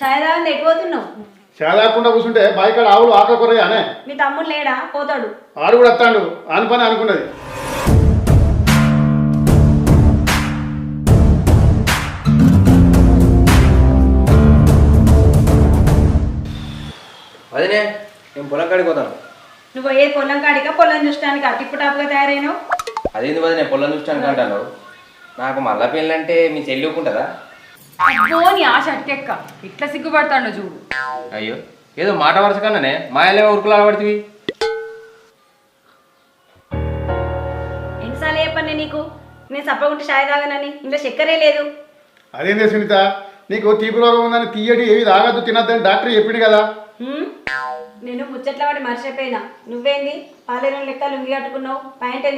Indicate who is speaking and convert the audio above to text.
Speaker 1: తాగంది ఎటు పోతున్నావు?
Speaker 2: చేదాకుండా కూర్చుంటే బాయికాడ ఆవులు ఆకకొరయ్య అనే
Speaker 1: మీ తమ్ముడు లేడా? పోతాడు.
Speaker 2: ఆడు కూడా వస్తాడు. ఆని పని అనుకున్నది.
Speaker 3: అదేనే నేను పొలం కాడికి పోతాను.
Speaker 1: నువ్వు ఏ పొలం కాడిగా పొలం చూడటానికి? టిప్పు టాప్గా తయారైనావు?
Speaker 3: అదేంది వదిన నేను పొలం చూస్తాను అంటాను నాకు మళ్ళా పెళ్ళంటే మీ చెల్లి ఒప్పుకుంటుందా?
Speaker 4: అబ్బో నీ ఆశ అట్టెక్క. ఇట్లా సిగ్గుపడతాడు చూడు.
Speaker 3: అయ్యో ఏదో మాట వరుస కన్నానే. మాయలేమో ఉరుకులు అలవడుతుంది
Speaker 1: ఎన్నిసార్లు చెప్పండి నీకు? నేను సప్పగుంటే ఛాయ్ తాగనని. ఇంట్లో చక్కెరే లేదు.
Speaker 2: అదేందే సునీత? నీకు తీపి రోగం ఉందని తీయటి ఏవి తాగద్దు తినద్దని డాక్టర్ చెప్పిండు కదా.
Speaker 1: హ్మ్? నేను ముచ్చట్ల వాడి మర్చిపోయినా నువ్వేంది? పాలేరు లెక్క లుంగి కట్టుకున్నావు పాయింట్ ఎందుకు